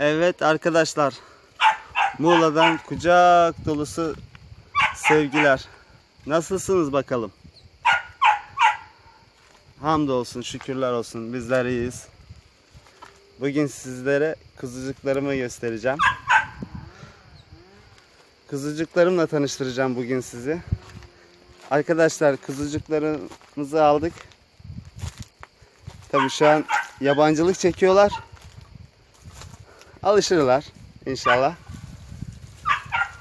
Evet arkadaşlar. Muğla'dan kucak dolusu sevgiler. Nasılsınız bakalım? Hamdolsun, şükürler olsun. Bizler iyiyiz. Bugün sizlere kuzucuklarımı göstereceğim. Kuzucuklarımla tanıştıracağım bugün sizi. Arkadaşlar kuzucuklarımızı aldık. Tabii şu an yabancılık çekiyorlar. Alışırlar inşallah.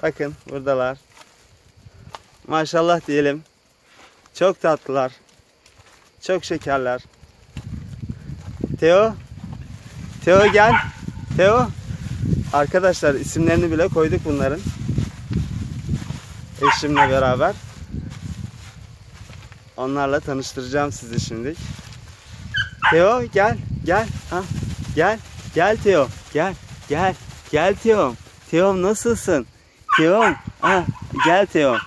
Bakın buradalar. Maşallah diyelim. Çok tatlılar. Çok şekerler. Teo. Teo gel. Teo. Arkadaşlar isimlerini bile koyduk bunların. Eşimle beraber. Onlarla tanıştıracağım sizi şimdi. Teo gel. Gel. Ha. Gel. Gel Teo. Gel. Gel. Gel Teo. Teo nasılsın? Teo. Ha. Gel Teo.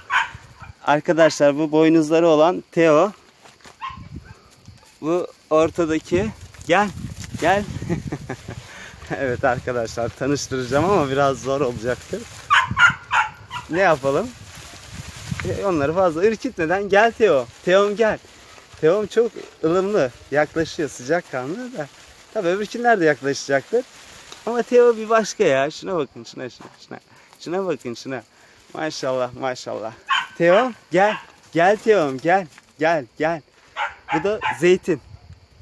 Arkadaşlar bu boynuzları olan Teo. Bu ortadaki gel gel. evet arkadaşlar tanıştıracağım ama biraz zor olacaktır. Ne yapalım? E, Onları fazla ürkütmeden gel Teo. Teo'm gel. Teo'm çok ılımlı. Yaklaşıyor sıcakkanlı da. Tabii öbürkünler de yaklaşacaktır. Ama Teo bir başka ya. Şuna bakın şuna şuna şuna. Şuna bakın şuna. Maşallah maşallah. Teo gel. Gel Teo'm gel. Gel gel. Bu da zeytin.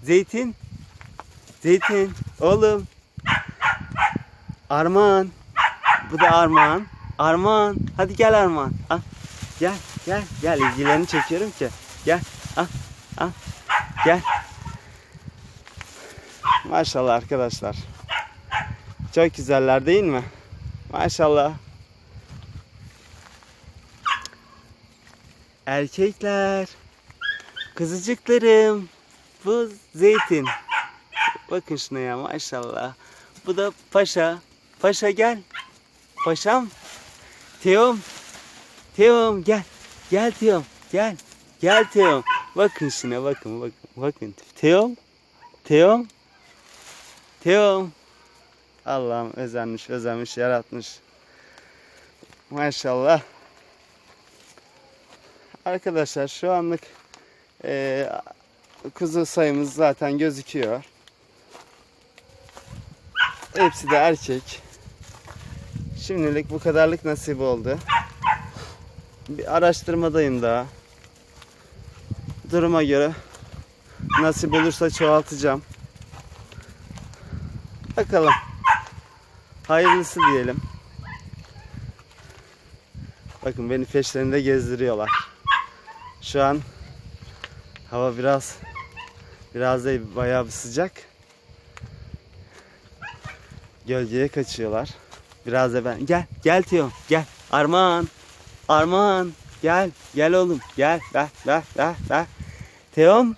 Zeytin. Zeytin. Oğlum. Armağan. Bu da Armağan. Armağan. Hadi gel Armağan. Al. Gel gel gel. İlgilerini çekiyorum ki. Gel. Al. Al. Gel. Maşallah arkadaşlar. Çok güzeller değil mi? Maşallah. Erkekler. Kızıcıklarım. Bu zeytin. Bakın şuna ya maşallah. Bu da paşa. Paşa gel. Paşam. Teom. Teom gel. Gel Teom. Gel. Gel Teom. Bakın şuna bakın bakın. Bakın. Teom. Teom. Teom. Allah'ım özenmiş özenmiş yaratmış. Maşallah. Arkadaşlar şu anlık eee kuzu sayımız zaten gözüküyor. Hepsi de erkek. Şimdilik bu kadarlık nasip oldu. Bir araştırmadayım daha. Duruma göre nasip olursa çoğaltacağım. Bakalım. Hayırlısı diyelim. Bakın beni peşlerinde gezdiriyorlar. Şu an hava biraz biraz değil bayağı bir sıcak. Gölgeye kaçıyorlar. Biraz da ben gel gel Teo gel Armağan Armağan gel gel oğlum gel ver ver ver ver Teom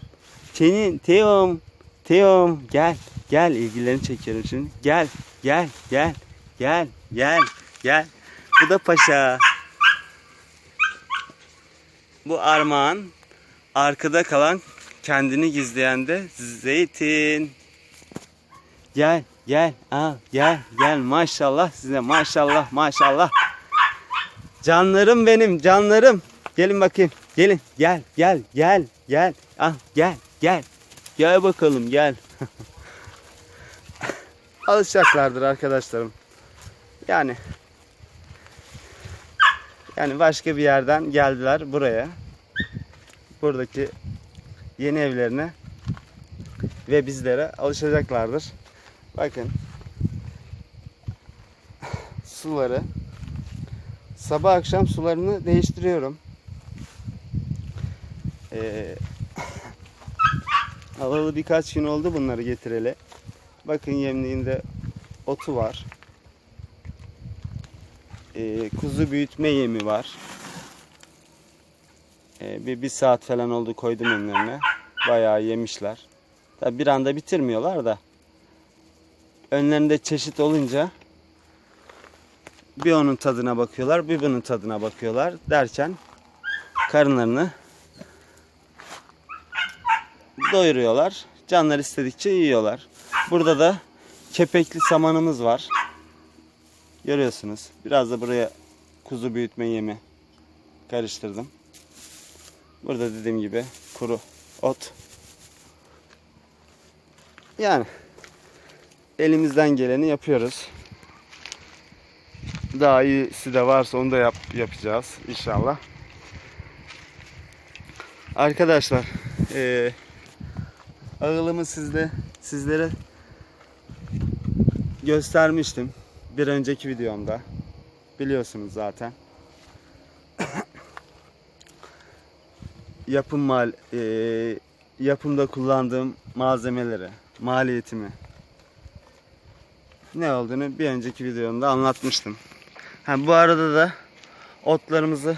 senin Teom Teom gel gel ilgilerini çekiyorum şimdi. Gel gel gel gel gel gel. Bu da paşa. Bu Armağan arkada kalan kendini gizleyen de zeytin. Gel gel al gel gel. Maşallah size maşallah maşallah. Canlarım benim canlarım. Gelin bakayım gelin. Gel gel gel gel. Al gel gel. Gel bakalım gel. Alışacaklardır arkadaşlarım. Yani yani başka bir yerden geldiler buraya. Buradaki yeni evlerine ve bizlere alışacaklardır. Bakın. Suları. Sabah akşam sularını değiştiriyorum. Ee, alalı birkaç gün oldu bunları getireli. Bakın yemliğinde otu var. Ee, kuzu büyütme yemi var. Ee, bir, bir saat falan oldu koydum önlerine. Bayağı yemişler. Tabi bir anda bitirmiyorlar da önlerinde çeşit olunca bir onun tadına bakıyorlar, bir bunun tadına bakıyorlar derken karınlarını doyuruyorlar. Canlar istedikçe yiyorlar. Burada da kepekli samanımız var. Görüyorsunuz. Biraz da buraya kuzu büyütme yemi karıştırdım. Burada dediğim gibi kuru ot. Yani elimizden geleni yapıyoruz. Daha iyisi de varsa onu da yap, yapacağız inşallah. Arkadaşlar eee ağılımı sizde sizlere göstermiştim bir önceki videomda. Biliyorsunuz zaten. Yapım mal eee, yapımda kullandığım malzemeleri, maliyetimi ne olduğunu bir önceki videomda anlatmıştım. Ha, bu arada da otlarımızı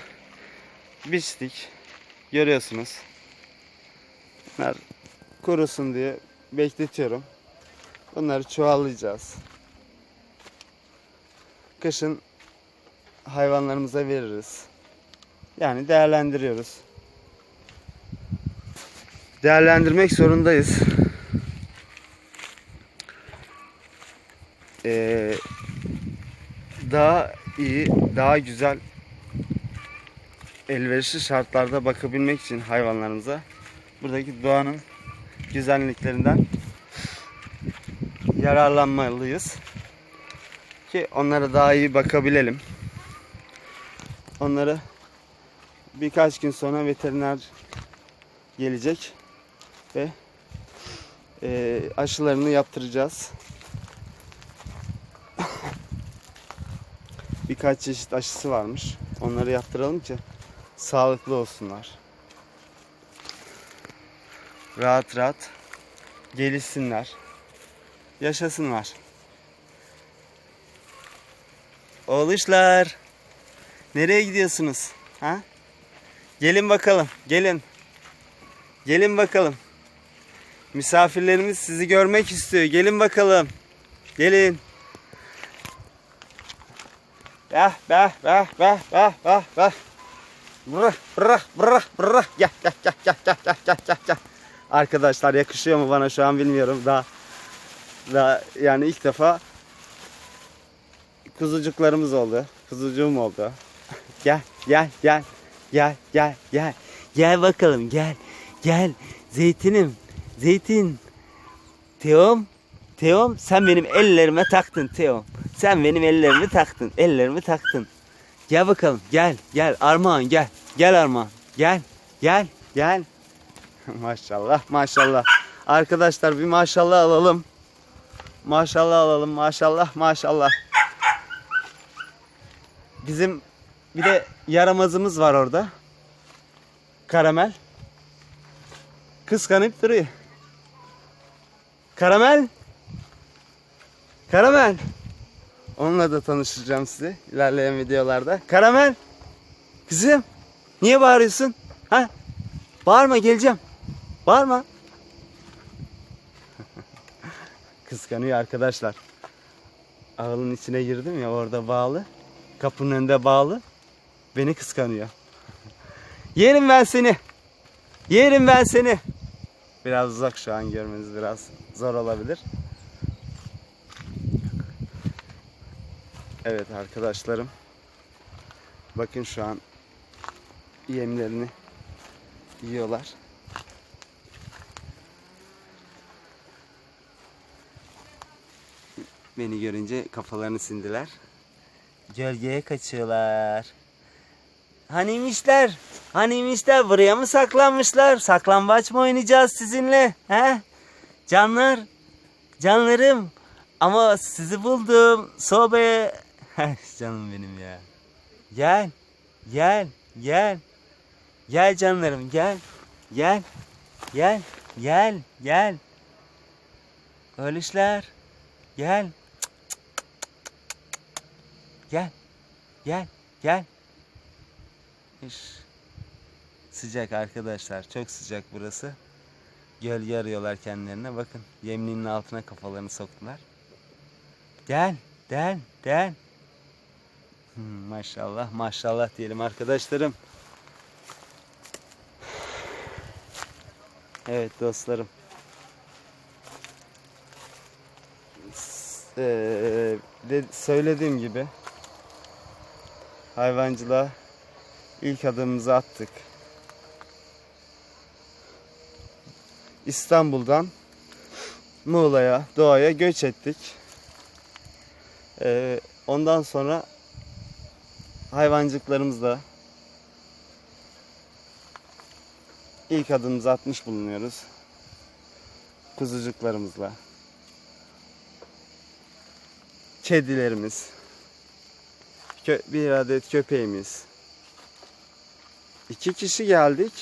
biçtik. Görüyorsunuz. Bunlar kurusun diye bekletiyorum. Bunları çuvallayacağız. Kışın hayvanlarımıza veririz. Yani değerlendiriyoruz. Değerlendirmek zorundayız. Ee, daha iyi, daha güzel elverişli şartlarda bakabilmek için hayvanlarımıza buradaki doğanın güzelliklerinden yararlanmalıyız. Ki onlara daha iyi bakabilelim. Onları birkaç gün sonra veteriner gelecek ve e, aşılarını yaptıracağız. Birkaç çeşit aşısı varmış. Onları yaptıralım ki sağlıklı olsunlar rahat rahat gelişsinler, yaşasınlar. Oğluşlar, nereye gidiyorsunuz? Ha? Gelin bakalım, gelin. Gelin bakalım. Misafirlerimiz sizi görmek istiyor. Gelin bakalım. Gelin. Bah bah bah bah bah bah bah. Bırak bırak bırak bırak. Gel gel gel gel gel gel gel. Arkadaşlar yakışıyor mu bana şu an bilmiyorum. Daha daha yani ilk defa kuzucuklarımız oldu. Kuzucuğum oldu. gel gel gel gel gel gel. Gel bakalım gel. Gel zeytinim. Zeytin. Teom. Teom sen benim ellerime taktın Teom. Sen benim ellerimi taktın. Ellerimi taktın. Gel bakalım gel gel Armağan gel. Gel Armağan. Gel gel gel. maşallah maşallah. Arkadaşlar bir maşallah alalım. Maşallah alalım maşallah maşallah. Bizim bir de yaramazımız var orada. Karamel. Kıskanıp duruyor. Karamel. Karamel. Onunla da tanıştıracağım sizi ilerleyen videolarda. Karamel. Kızım. Niye bağırıyorsun? Ha? Bağırma geleceğim. Bağırma. Kıskanıyor arkadaşlar. Ağılın içine girdim ya orada bağlı. Kapının önünde bağlı. Beni kıskanıyor. Yerim ben seni. Yerim ben seni. Biraz uzak şu an görmeniz biraz zor olabilir. Evet arkadaşlarım. Bakın şu an yemlerini yiyorlar. Beni görünce kafalarını sindiler. Gölgeye kaçıyorlar. Haniymişler? Haniymişler? Buraya mı saklanmışlar? Saklambaç mı oynayacağız sizinle? He? Canlar, canlarım. Ama sizi buldum. Sobe. Canım benim ya. Gel, gel, gel. Gel canlarım gel. Gel, gel, gel, gel. Ölüşler. Gel. Gel. Gel. Gel. İş. Sıcak arkadaşlar. Çok sıcak burası. Gölge arıyorlar kendilerine. Bakın yemliğinin altına kafalarını soktular. Gel. Gel. Gel. Hmm, maşallah. Maşallah diyelim arkadaşlarım. Evet dostlarım. Eee, de- söylediğim gibi hayvancılığa ilk adımımızı attık. İstanbul'dan Muğla'ya, Doğa'ya göç ettik. Ee, ondan sonra hayvancılıklarımızla ilk adımımızı atmış bulunuyoruz. Kuzucuklarımızla. Kedilerimiz. Bir adet köpeğimiz. İki kişi geldik.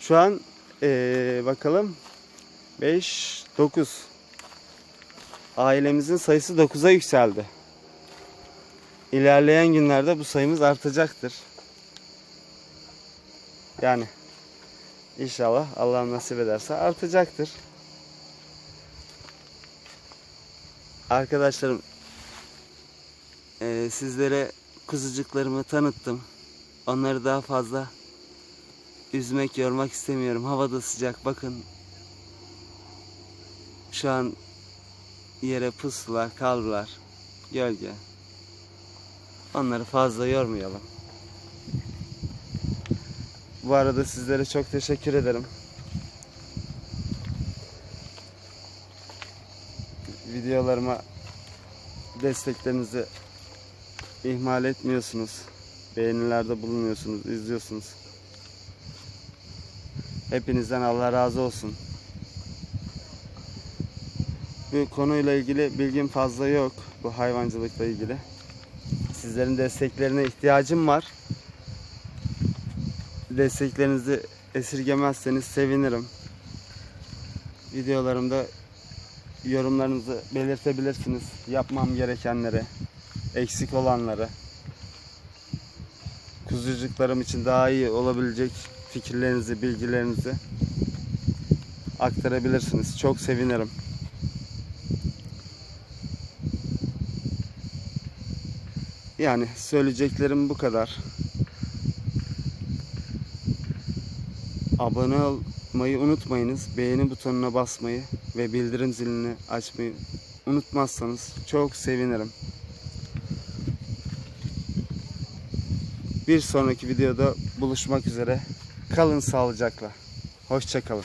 Şu an ee, bakalım 5 9 ailemizin sayısı 9'a yükseldi. İlerleyen günlerde bu sayımız artacaktır. Yani inşallah Allah nasip ederse artacaktır. Arkadaşlarım eee, sizlere kuzucuklarımı tanıttım. Onları daha fazla üzmek, yormak istemiyorum. Hava da sıcak. Bakın şu an yere puslular, kaldılar. Gölge. Onları fazla yormayalım. Bu arada sizlere çok teşekkür ederim. Videolarıma desteklerinizi ihmal etmiyorsunuz. Beğenilerde bulunuyorsunuz, izliyorsunuz. Hepinizden Allah razı olsun. Bu konuyla ilgili bilgim fazla yok. Bu hayvancılıkla ilgili. Sizlerin desteklerine ihtiyacım var. Desteklerinizi esirgemezseniz sevinirim. Videolarımda yorumlarınızı belirtebilirsiniz. Yapmam gerekenleri, eksik olanları. Kuzucuklarım için daha iyi olabilecek fikirlerinizi, bilgilerinizi aktarabilirsiniz. Çok sevinirim. Yani söyleyeceklerim bu kadar. Abone olmayı unutmayınız. Beğeni butonuna basmayı ve bildirim zilini açmayı unutmazsanız çok sevinirim. Bir sonraki videoda buluşmak üzere. Kalın sağlıcakla. Hoşçakalın.